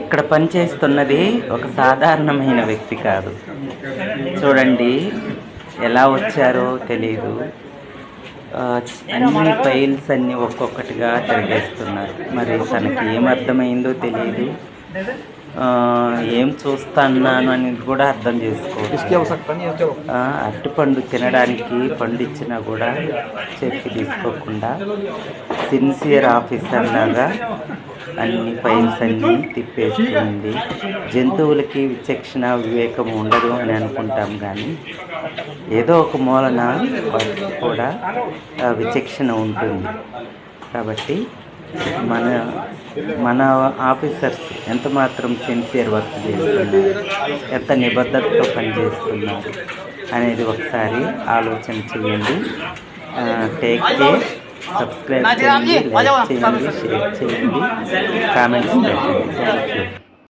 ఇక్కడ పనిచేస్తున్నది ఒక సాధారణమైన వ్యక్తి కాదు. చూడండి ఎలా వచ్చారో తెలియదు అన్ని ఫైల్స్ అన్నీ ఒక్కొక్కటిగా తిరిగేస్తున్నారు. మరి తనకి ఏమర్థమైందో తెలియదు ఏం చూస్తున్నాను అనేది కూడా అర్థం చేసుకో అరటిపండు తినడానికి పండు ఇచ్చినా కూడా చెప్పి తీసుకోకుండా సిన్సియర్ ఆఫీసర్ లాగా అన్ని ఫైల్స్ అన్నీ తిప్పేస్తుంది. జంతువులకి విచక్షణ వివేకం ఉండదు అని అనుకుంటాం కానీ ఏదో ఒక మూలన వాటికి కూడా విచక్షణ ఉంటుంది. కాబట్టి మన మన ఆఫీసర్స్ ఎంత మాత్రం సిన్సియర్ వర్క్ చేస్తున్నారు ఎంత నిబద్ధతతో పనిచేస్తున్నారు అనేది ఒకసారి ఆలోచన చేయండి. టేక్ కేర్ సబ్స్క్రైబ్ చేయండి లైక్ చేయండి షేర్ చేయండి కామెంట్స్ పెట్టండి థ్యాంక్